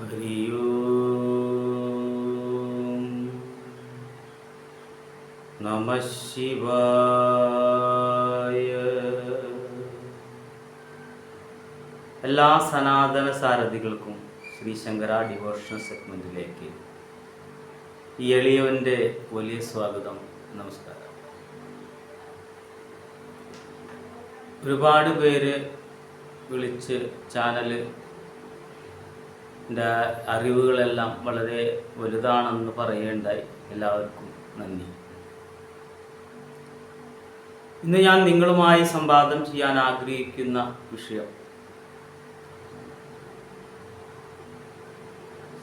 ഓം നമ ശിവായ. എല്ലാ സനാതന സാരഥികൾക്കും ശ്രീ ശങ്കര ഡിവോഷണൽ സെഗ്മെന്റിലേക്ക് ഈ എളിയവന്റെ വലിയ സ്വാഗതം നമസ്കാരം. ഒരുപാട് പേര് വിളിച്ച് ചാനൽ എന്റെ അറിവുകളെല്ലാം വളരെ വലുതാണെന്ന് പറയുകയുണ്ടായി. എല്ലാവർക്കും നന്ദി. ഇന്ന് ഞാൻ നിങ്ങളുമായി സംവാദം ചെയ്യാൻ ആഗ്രഹിക്കുന്ന വിഷയം.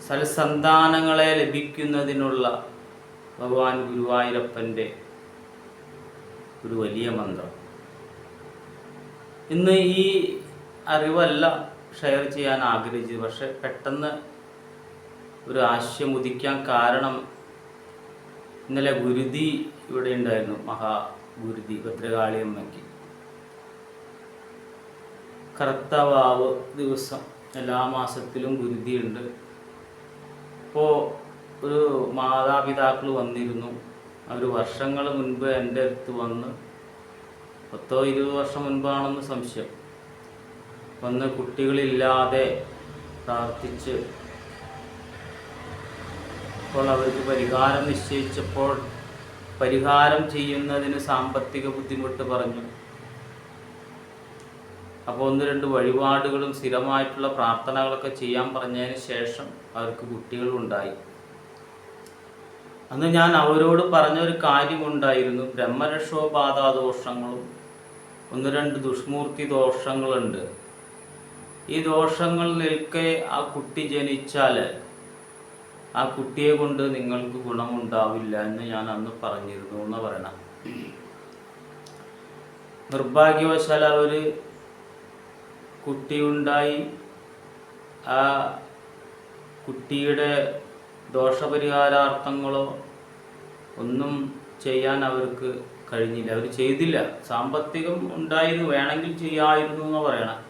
സൽസന്താനങ്ങളെ ലഭിക്കുന്നതിനുള്ള ഭഗവാൻ ഗുരുവായൂരപ്പന്റെ ഒരു വലിയ മന്ത്രം. ഇന്ന് ഈ അറിവല്ല ഷെയർ ചെയ്യാൻ ആഗ്രഹിച്ചത് പക്ഷെ പെട്ടെന്ന് ഒരു ആശയം ഉദിക്കാൻ കാരണം ഇന്നലെ ഗുരുതി ഇവിടെ ഉണ്ടായിരുന്നു. മഹാ ഗുരുതി ഭദ്രകാളിയമ്മയ്ക്ക് കറുത്തവാവ് ദിവസം എല്ലാ മാസത്തിലും ഗുരുതിയുണ്ട് അപ്പോൾ ഒരു മാതാപിതാക്കൾ വന്നിരുന്നു. അവർ വർഷങ്ങൾ മുൻപ് എന്റെ അടുത്ത് വന്ന്. പത്തോ ഇരുപത് വർഷം മുൻപാണെന്ന് സംശയം. വന്ന് കുട്ടികളില്ലാതെ പ്രാർത്ഥിച്ച് അപ്പോൾ അവർക്ക് പരിഹാരം നിശ്ചയിച്ചപ്പോൾ പരിഹാരം ചെയ്യുന്നതിന് സാമ്പത്തിക ബുദ്ധിമുട്ട് പറഞ്ഞു. അപ്പോൾ ഒന്ന് രണ്ട് വഴിപാടുകളും സ്ഥിരമായിട്ടുള്ള പ്രാർത്ഥനകളൊക്കെ ചെയ്യാൻ പറഞ്ഞതിന് ശേഷം അവർക്ക് കുട്ടികളുണ്ടായി അന്ന് ഞാൻ അവരോട് പറഞ്ഞൊരു കാര്യമുണ്ടായിരുന്നു ബ്രഹ്മരക്ഷോപാധാദോഷങ്ങളും ഒന്ന് രണ്ട് ദുഷ്മൂർത്തി ദോഷങ്ങളുണ്ട്. ഈ ദോഷങ്ങൾ നിൽക്കെ ആ കുട്ടി ജനിച്ചാൽ ആ കുട്ടിയെ കൊണ്ട് നിങ്ങൾക്ക് ഗുണമുണ്ടാവില്ല എന്ന് ഞാൻ അന്ന് പറഞ്ഞിരുന്നു എന്ന് പറയണം. നിർഭാഗ്യവശാൽ അവർ കുട്ടിയുണ്ടായി ആ കുട്ടിയുടെ ദോഷപരിഹാരാർത്ഥങ്ങളോ ഒന്നും ചെയ്യാൻ അവർക്ക് കഴിഞ്ഞില്ല. അവർ ചെയ്തില്ല. സാമ്പത്തികം ഉണ്ടായിരുന്നു വേണമെങ്കിൽ ചെയ്യായിരുന്നു എന്ന് പറയണം.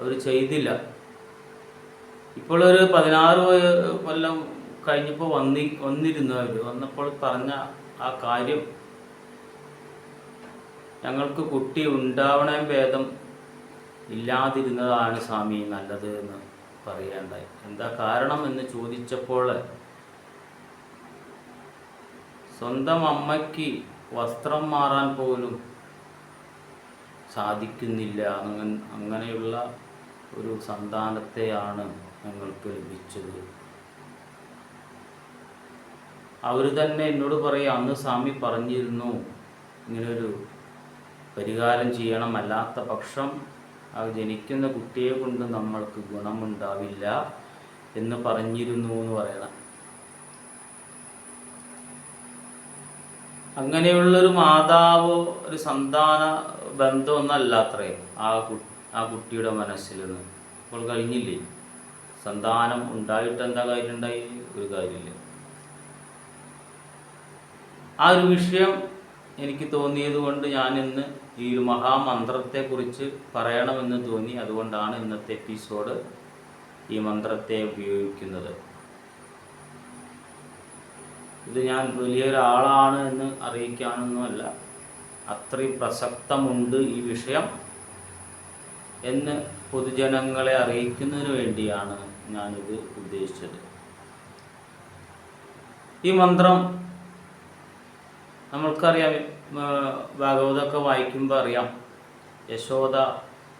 അവർ ചെയ്തില്ല. ഇപ്പോൾ ഒരു പതിനാറ് കൊല്ലം കഴിഞ്ഞപ്പോൾ വന്നി വന്നിരുന്നു അവർ വന്നപ്പോൾ പറഞ്ഞ ആ കാര്യം ഞങ്ങൾക്ക് കുട്ടി ഉണ്ടാവണേ ഭേദം ഇല്ലാതിരുന്നതാണ് സ്വാമി നല്ലത് എന്ന് പറയേണ്ടായി. എന്താ കാരണം എന്ന് ചോദിച്ചപ്പോൾ സ്വന്തം അമ്മയ്ക്ക് വസ്ത്രം മാറാൻ പോലും സാധിക്കുന്നില്ല. അങ്ങനെ അങ്ങനെയുള്ള ഒരു സന്താനത്തെയാണ് ഞങ്ങൾക്ക് ലഭിച്ചത്. അവർ തന്നെ എന്നോട് പറയും അന്ന് സ്വാമി പറഞ്ഞിരുന്നു ഇങ്ങനൊരു പരിഹാരം ചെയ്യണം. അല്ലാത്ത പക്ഷം ആ ജനിക്കുന്ന കുട്ടിയെ കൊണ്ട് നമ്മൾക്ക് ഗുണമുണ്ടാവില്ല എന്ന് പറഞ്ഞിരുന്നു എന്ന് പറയണം. അങ്ങനെയുള്ളൊരു മാതാവോ ഒരു സന്താന ബന്ധമൊന്നല്ല അത്രേ. ആ കു ആ കുട്ടിയുടെ മനസ്സിൽ നിന്ന് അപ്പോൾ കഴിഞ്ഞില്ലേ? സന്താനം ഉണ്ടായിട്ട് എന്താ കാര്യം ഉണ്ടായി ഒരു കാര്യമില്ല. ആ ഒരു വിഷയം എനിക്ക് തോന്നിയത് കൊണ്ട് ഞാൻ ഇന്ന് ഈ ഒരു മഹാമന്ത്രത്തെക്കുറിച്ച് പറയണമെന്ന് തോന്നി. അതുകൊണ്ടാണ് ഇന്നത്തെ എപ്പിസോഡ് ഈ മന്ത്രത്തെ ഉപയോഗിക്കുന്നത്. ഇത് ഞാൻ വലിയൊരാളാണ് എന്ന് അറിയിക്കാനൊന്നുമല്ല. അത്രയും പ്രസക്തമുണ്ട് ഈ വിഷയം. എന്ന് പൊതുജനങ്ങളെ അറിയിക്കുന്നതിന് വേണ്ടിയാണ് ഞാനിത് ഉദ്ദേശിച്ചത്. ഈ മന്ത്രം നമ്മൾക്കറിയാം ഭാഗവതമൊക്കെ വായിക്കുമ്പോൾ അറിയാം യശോദ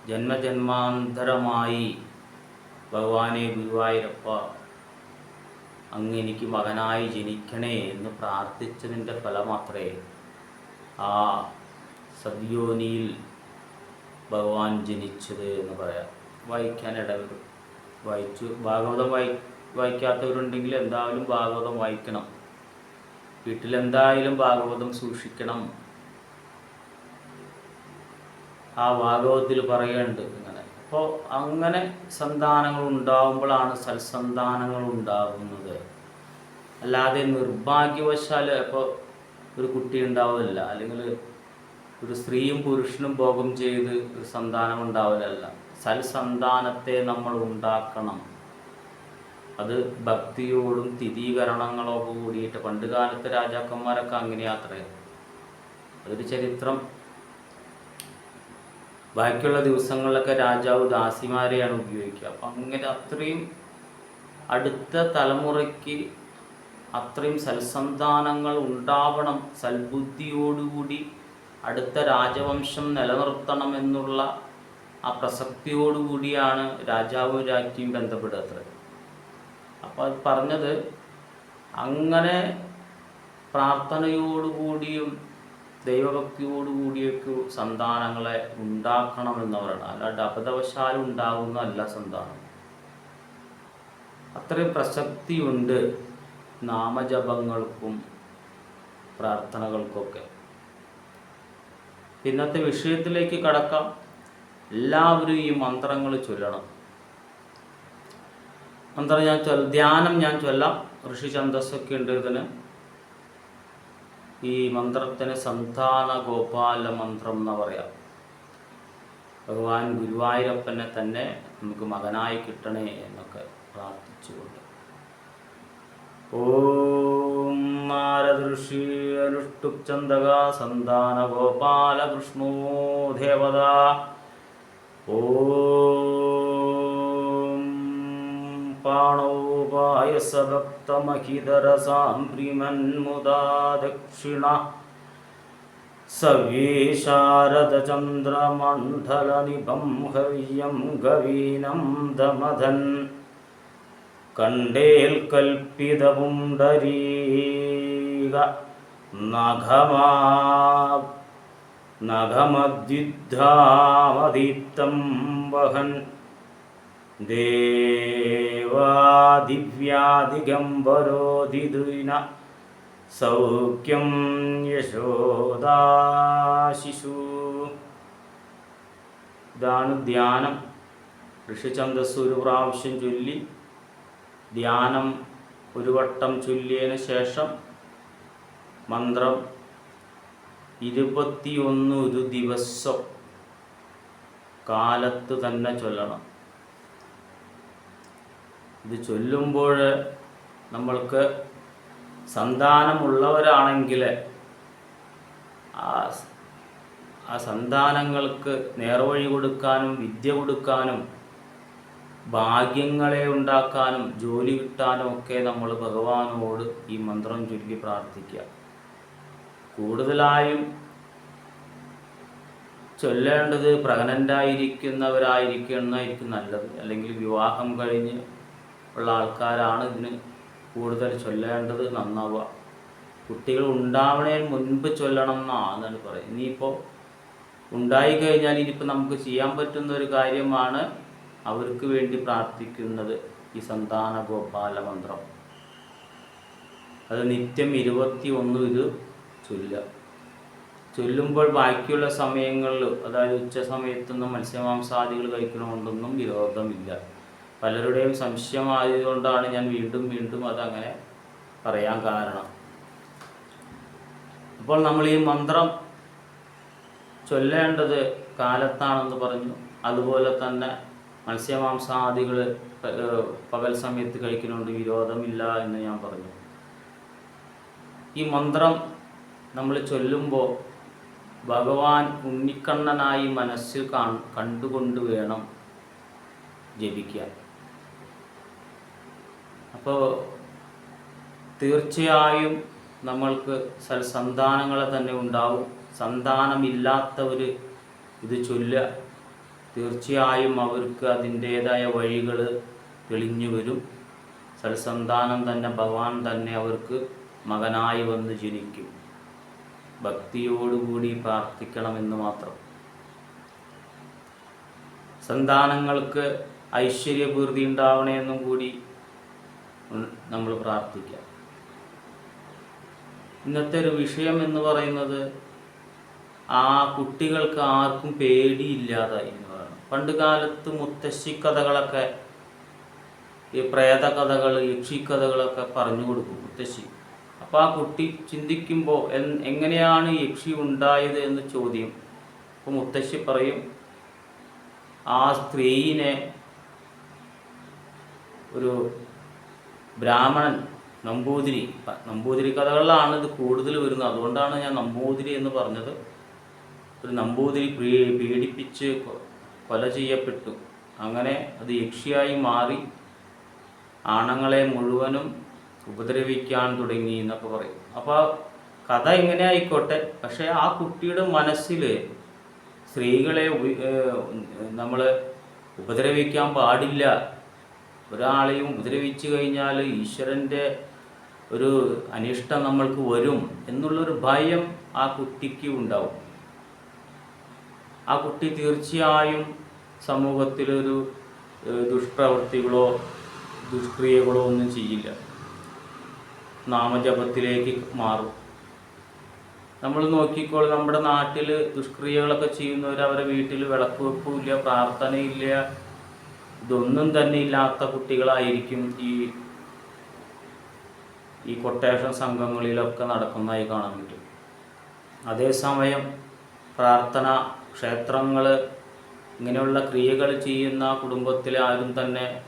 ജന്മജന്മാന്തരമായി ഭഗവാനെ ഗുരുവായൂരപ്പ അങ്ങ് എനിക്ക് മകനായി ജനിക്കണേ എന്ന് പ്രാർത്ഥിച്ചതിന്റെ ഫലമാത്രേ ആ സദ്യോനിയിൽ ഭഗവാൻ ജനിച്ചത് എന്ന് പറയാം. വായിക്കാൻ ഇടവരും. വായിച്ചു. ഭാഗവതം വായി വായിക്കാത്തവരുണ്ടെങ്കിൽ എന്തായാലും ഭാഗവതം വായിക്കണം. വീട്ടിലെന്തായാലും ഭാഗവതം സൂക്ഷിക്കണം. ആ ഭാഗവതത്തിൽ പറയുന്നുണ്ട് ഇങ്ങനെ. അപ്പോൾ അങ്ങനെ സന്താനങ്ങൾ ഉണ്ടാവുമ്പോഴാണ് സൽസന്താനങ്ങൾ ഉണ്ടാകുന്നത് അല്ലാതെ നിർഭാഗ്യവശാൽ ഇപ്പോൾ ഒരു കുട്ടി ഉണ്ടാവില്ല അല്ലെങ്കിൽ ഒരു സ്ത്രീയും പുരുഷനും ഭോഗം ചെയ്ത് ഒരു സന്താനം ഉണ്ടാവലല്ല. സൽസന്താനത്തെ നമ്മൾ ഉണ്ടാക്കണം. അത് ഭക്തിയോടും തിഥീകരണങ്ങളൊക്കെ കൂടിയിട്ട് പണ്ട് കാലത്തെ രാജാക്കന്മാരൊക്കെ അങ്ങനെ യാത്രയായി. അതൊരു ചരിത്രം. ബാക്കിയുള്ള ദിവസങ്ങളിലൊക്കെ രാജാവ് ദാസിമാരെയാണ് ഉപയോഗിക്കുക. അപ്പം അങ്ങനെ അത്രയും അടുത്ത തലമുറയ്ക്ക് അത്രയും സൽസന്താനങ്ങൾ ഉണ്ടാവണം. സൽബുദ്ധിയോടുകൂടി അടുത്ത രാജവംശം നിലനിർത്തണം എന്നുള്ള ആ പ്രസക്തിയോടുകൂടിയാണ് രാജാവും രാജ്ഞിയും ബന്ധപ്പെടുക അപ്പോൾ അത് പറഞ്ഞത് അങ്ങനെ പ്രാർത്ഥനയോടുകൂടിയും ദൈവഭക്തിയോടുകൂടിയൊക്കെ സന്താനങ്ങളെ ഉണ്ടാക്കണമെന്ന് പറയണം അല്ലാണ്ട് അബദ്ധവശാലും ഉണ്ടാകുന്നതല്ല സന്താനം. അത്രയും പ്രസക്തിയുണ്ട് നാമജപങ്ങൾക്കും പ്രാർത്ഥനകൾക്കൊക്കെ. ഇന്നത്തെ വിഷയത്തിലേക്ക് കടക്കാം. എല്ലാവരും ഈ മന്ത്രങ്ങൾ ചൊല്ലണം. മന്ത്രം ഞാൻ ചൊല്ല ധ്യാനം ഞാൻ ചൊല്ലാം. ഋഷി ഛന്ദസ്സൊക്കെ ഉണ്ട് ഇതിന്. ഈ മന്ത്രത്തിന് സന്താന ഗോപാല മന്ത്രം എന്ന് പറയാം. ഭഗവാൻ ഗുരുവായൂരപ്പനെ തന്നെ നമുക്ക് മകനായി കിട്ടണേ എന്നൊക്കെ പ്രാർത്ഥിച്ചുകൊണ്ട്. ഓം ष्टुचन्दगा सन्तानगोपालकृष्णो देवदा ॐ पाणोपायसभक्तमहितरसां प्रीमन्मुदा दक्षिण सवीशारदचन्द्रमण्डलनिभं हव्यं गवीनं धमधन् कण्ठेल्कल्पिदमुण्डरी കൽപ്പിതപുണ്ടരീക നഖമാ നഖമദ്യുദ്ധാമദീപ്തം വഹൻ. ദേവാദിവ്യാദിഗംബരോധിദുന സൗഖ്യം യശോദാശിശു ഇതാണ് ധ്യാനം. ഋഷിചന്ദസ് ഒരു പ്രാവശ്യം ചൊല്ലി. ധ്യാനം ഒരു വട്ടം ചൊല്ലിയതിന് ശേഷം മന്ത്രം. ഇരുപത്തിയൊന്ന് ഒരു ദിവസം കാലത്ത് തന്നെ ചൊല്ലണം. ഇത് ചൊല്ലുമ്പോൾ നമ്മൾക്ക് സന്താനമുള്ളവരാണെങ്കിൽ ആ ആ സന്താനങ്ങൾക്ക് നേർവഴി കൊടുക്കാനും വിദ്യ കൊടുക്കാനും ഭാഗ്യങ്ങളെ ഉണ്ടാക്കാനും ജോലി കിട്ടാനും ഒക്കെ നമ്മൾ ഭഗവാനോട് ഈ മന്ത്രം ചൊല്ലി പ്രാർത്ഥിക്കുക. കൂടുതലായും ചൊല്ലേണ്ടത് പ്രഗ്നന്റായിരിക്കുന്നവരായിരിക്കുന്നതായിരിക്കും നല്ലത്. അല്ലെങ്കിൽ വിവാഹം കഴിഞ്ഞ് ഉള്ള ആൾക്കാരാണ് ഇതിന് കൂടുതൽ ചൊല്ലേണ്ടത് നന്നാവുക. കുട്ടികൾ ഉണ്ടാവണേന് മുൻപ് ചൊല്ലണം എന്നാണ് പറയുന്നത്. ഇനിയിപ്പോൾ ഉണ്ടായി കഴിഞ്ഞാൽ ഇനിയിപ്പോൾ നമുക്ക് ചെയ്യാൻ പറ്റുന്ന ഒരു കാര്യമാണ് അവർക്ക് വേണ്ടി പ്രാർത്ഥിക്കുന്നത് ഈ സന്താന ഗോപാല മന്ത്രം അത് നിത്യം ഇരുപത്തി ഒന്ന് ഇത് ചൊല്ലുക. ചൊല്ലുമ്പോൾ ബാക്കിയുള്ള സമയങ്ങളിൽ അതായത് ഉച്ച സമയത്തൊന്നും മത്സ്യമാംസാദികൾ കഴിക്കണമെന്നൊന്നും വിരോധമില്ല. പലരുടെയും സംശയമായതുകൊണ്ടാണ് ഞാൻ വീണ്ടും വീണ്ടും അതങ്ങനെ പറയാൻ കാരണം. അപ്പോൾ നമ്മൾ ഈ മന്ത്രം ചൊല്ലേണ്ടത് കാലത്താണെന്ന് പറഞ്ഞു. അതുപോലെ തന്നെ മത്സ്യമാംസാദികൾ പകൽ സമയത്ത് കഴിക്കുന്നുണ്ട് വിരോധമില്ല എന്ന് ഞാൻ പറഞ്ഞു. ഈ മന്ത്രം നമ്മൾ ചൊല്ലുമ്പോൾ ഭഗവാൻ ഉണ്ണിക്കണ്ണനായി മനസ്സിൽ കണ്ടുകൊണ്ട് വേണം ജപിക്കാൻ. അപ്പോൾ തീർച്ചയായും നമ്മൾക്ക് സൽസന്താനങ്ങളെ തന്നെ ഉണ്ടാവും. സന്താനമില്ലാത്തവർ ഇത് ചൊല്ലുക. തീർച്ചയായും അവർക്ക് അതിന്റേതായ വഴികൾ തെളിഞ്ഞു വരും. സൽസന്താനം തന്നെ ഭഗവാൻ തന്നെ അവർക്ക് മകനായി വന്ന് ജനിക്കും. ഭക്തിയോടുകൂടി പ്രാർത്ഥിക്കണമെന്ന് മാത്രം. സന്താനങ്ങൾക്ക് ഐശ്വര്യപൂർത്തി ഉണ്ടാവണമെന്നും കൂടി നമ്മൾ പ്രാർത്ഥിക്കാം ഇന്നത്തെ ഒരു വിഷയം എന്ന് പറയുന്നത് ആ കുട്ടികൾക്ക് ആർക്കും പേടിയില്ലാതായി പറയണം പണ്ട് കാലത്ത് മുത്തശ്ശി കഥകളൊക്കെ ഈ പ്രേത കഥകൾ യക്ഷിക്കഥകളൊക്കെ പറഞ്ഞു കൊടുക്കും മുത്തശ്ശി. അപ്പോൾ ആ കുട്ടി ചിന്തിക്കുമ്പോൾ എങ്ങനെയാണ് യക്ഷി ഉണ്ടായത് എന്ന് ചോദ്യം. അപ്പോൾ മുത്തശ്ശി പറയും ആ സ്ത്രീനെ ഒരു ബ്രാഹ്മണൻ നമ്പൂതിരി നമ്പൂതിരി കഥകളിലാണ് ഇത് കൂടുതൽ വരുന്നത്. അതുകൊണ്ടാണ് ഞാൻ നമ്പൂതിരി എന്ന് പറഞ്ഞത്. ഒരു നമ്പൂതിരി പീഡിപ്പിച്ച് കൊല ചെയ്യപ്പെട്ടു. അങ്ങനെ അത് യക്ഷിയായി മാറി. ആണുങ്ങളെ മുഴുവനും ഉപദ്രവിക്കാൻ തുടങ്ങി എന്നൊക്കെ പറയും. അപ്പോൾ കഥ ഇങ്ങനെ ആയിക്കോട്ടെ. പക്ഷേ ആ കുട്ടിയുടെ മനസ്സിൽ സ്ത്രീകളെ നമ്മൾ ഉപദ്രവിക്കാൻ പാടില്ല. ഒരാളെയും ഉപദ്രവിച്ചു കഴിഞ്ഞാൽ ഈശ്വരന്റെ ഒരു അനിഷ്ടം നമ്മൾക്ക് വരും എന്നുള്ളൊരു ഭയം ആ കുട്ടിക്ക് ഉണ്ടാവും. ആ കുട്ടി തീർച്ചയായും സമൂഹത്തിലൊരു ദുഷ്പ്രവൃത്തികളോ ദുഷ്ക്രിയകളോ ഒന്നും ചെയ്യില്ല. നാമജപത്തിലേക്ക് മാറും. നമ്മൾ നോക്കിക്കോൾ നമ്മുടെ നാട്ടിൽ ദുഷ്ക്രിയകളൊക്കെ ചെയ്യുന്നവർ അവരെ വീട്ടിൽ വിളക്ക് വെപ്പുമില്ല പ്രാർത്ഥനയില്ല. ഇതൊന്നും തന്നെ ഇല്ലാത്ത കുട്ടികളായിരിക്കും ഈ ഈ കൊട്ടേഷൻ സംഘങ്ങളിലൊക്കെ നടക്കുന്നതായി കാണാൻ പറ്റും. അതേസമയം പ്രാർത്ഥന ക്ഷേത്രങ്ങൾ ഇങ്ങനെയുള്ള ക്രിയകൾ ചെയ്യുന്ന കുടുംബത്തിലെ ആരും തന്നെ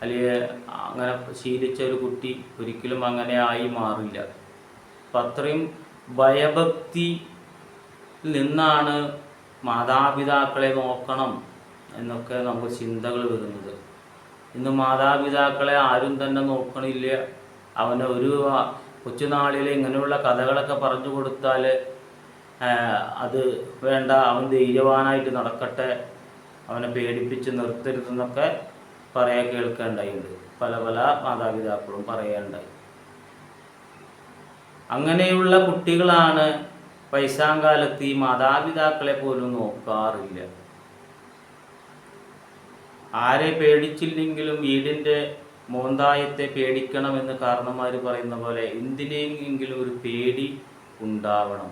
അല്ലെങ്കിൽ അങ്ങനെ ശീലിച്ച ഒരു കുട്ടി ഒരിക്കലും അങ്ങനെ ആയി മാറില്ല. അപ്പം അത്രയും ഭയഭക്തി നിന്നാണ് മാതാപിതാക്കളെ നോക്കണം എന്നൊക്കെ നമുക്ക് ചിന്തകൾ വരുന്നത്. ഇന്ന് മാതാപിതാക്കളെ ആരും തന്നെ നോക്കണില്ല. അവനെ ഒരു കൊച്ചുനാളിൽ ഇങ്ങനെയുള്ള കഥകളൊക്കെ പറഞ്ഞു കൊടുത്താൽ അത് വേണ്ട അവൻ ധൈര്യവാനായിട്ട് നടക്കട്ടെ അവനെ പേടിപ്പിച്ച് നിർത്തരുതെന്നൊക്കെ പറയാൻ കേൾക്കേണ്ടായിട്ടുണ്ട് പല പല മാതാപിതാക്കളും പറയേണ്ടായി അങ്ങനെയുള്ള കുട്ടികളാണ് പൈസാങ്കാലത്ത് ഈ മാതാപിതാക്കളെ പോലും നോക്കാറില്ല. ആരെ പേടിച്ചില്ലെങ്കിലും വീടിന്റെ മോന്തായത്തെ പേടിക്കണമെന്ന് കാരണന്മാർ പറയുന്ന പോലെ എന്തിനെങ്കിലും ഒരു പേടി ഉണ്ടാവണം.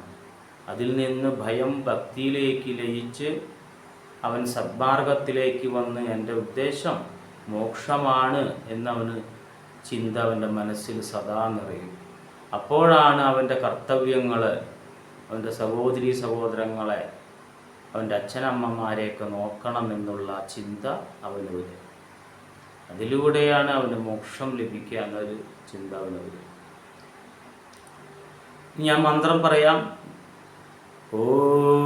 അതിൽ നിന്ന് ഭയം ഭക്തിയിലേക്ക് ലയിച്ച് അവൻ സദ്മാർഗത്തിലേക്ക് വന്ന് എന്റെ ഉദ്ദേശം മോക്ഷമാണ് എന്നവന് ചിന്ത അവന്റെ മനസ്സിൽ സദാ നിറയും. അപ്പോഴാണ് അവന്റെ കർത്തവ്യങ്ങൾ അവന്റെ സഹോദരി സഹോദരങ്ങളെ അവന്റെ അച്ഛനമ്മമാരെയൊക്കെ നോക്കണം എന്നുള്ള ചിന്ത അവന് വരും. അതിലൂടെയാണ് അവന് മോക്ഷം ലഭിക്കുക എന്നൊരു ചിന്ത അവന് വരും. ഞാൻ മന്ത്രം പറയാം. ഓം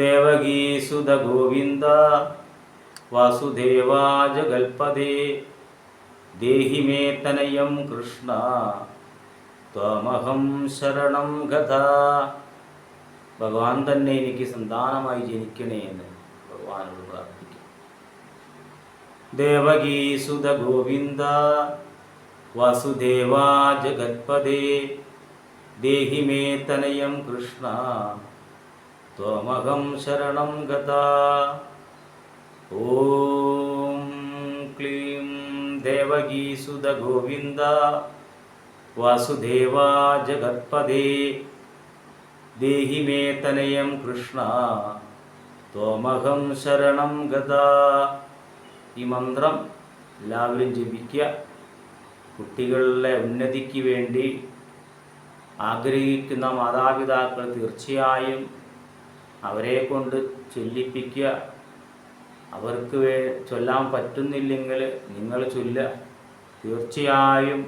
ദേവകീസുത ഗോവിന്ദ വാസുദേവാ ജഗൽപദേ ദേഹി മേ തനയം കൃഷ്ണ ത്വമഹം ശരണം ഗത. ഭഗവാൻ തന്നെ എനിക്ക് സന്താനമായി ജനിക്കണേ എന്ന് ഭഗവാനോട് പ്രാർത്ഥിക്കും ദേവകീസുത ഗോവിന്ദ വാസുദേവാ ജഗത്പദേ ദേഹി മേ തനയം കൃഷ്ണ ത്വമഹം ശരണം ഗത ഓം ക്ലീം ദേവകീസുത ഗോവിന്ദ വാസുദേവാ देहि മേ തനയം കൃഷ്ണ ത്വമഹം ശരണം ഗത ഈ മന്ത്രം എല്ലാവരും ജപിക്കുക. കുട്ടികളുടെ ഉന്നതിക്ക് വേണ്ടി ആഗ്രഹിക്കുന്ന മാതാപിതാക്കൾ തീർച്ചയായും അവരെ കൊണ്ട് ചൊല്ലിപ്പിക്കുക. അവർക്ക് വേ ചൊല്ലാൻ പറ്റുന്നില്ലെങ്കിൽ നിങ്ങൾ ചൊല്ലുക തീർച്ചയായും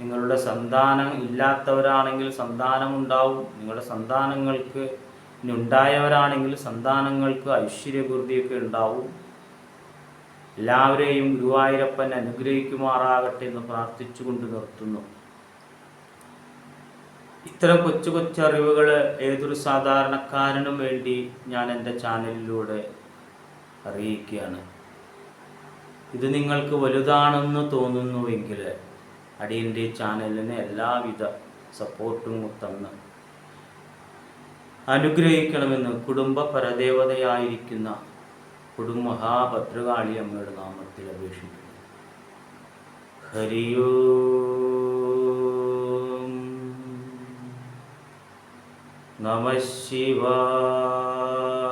നിങ്ങളുടെ സന്താനം ഇല്ലാത്തവരാണെങ്കിൽ സന്താനം ഉണ്ടാവും നിങ്ങളുടെ സന്താനങ്ങൾക്ക് ഉണ്ടായവരാണെങ്കിൽ സന്താനങ്ങൾക്ക് ഐശ്വര്യപൂർത്തിയൊക്കെ ഉണ്ടാവും. എല്ലാവരെയും ഗുരുവായൂരപ്പൻ അനുഗ്രഹിക്കുമാറാകട്ടെ എന്ന് പ്രാർത്ഥിച്ചുകൊണ്ട് നിർത്തുന്നു. ഇത്തരം കൊച്ചു കൊച്ചു അറിവുകൾ ഏതൊരു സാധാരണക്കാരനും വേണ്ടി ഞാൻ എന്റെ ചാനലിലൂടെ അറിയിക്കുകയാണ്. ഇത് നിങ്ങൾക്ക് വലുതാണെന്ന് തോന്നുന്നുവെങ്കിൽ അടിയന്റെ ചാനലിന് എല്ലാവിധ സപ്പോർട്ടും തന്ന് അനുഗ്രഹിക്കണമെന്ന് കുടുംബ പരദേവതയായിരിക്കുന്ന കുടുംബഹാഭദ്രകാളി അമ്മയുടെ നാമത്തിൽ അപേക്ഷിക്കുന്നു. ഹരിയോ നമ ശിവായ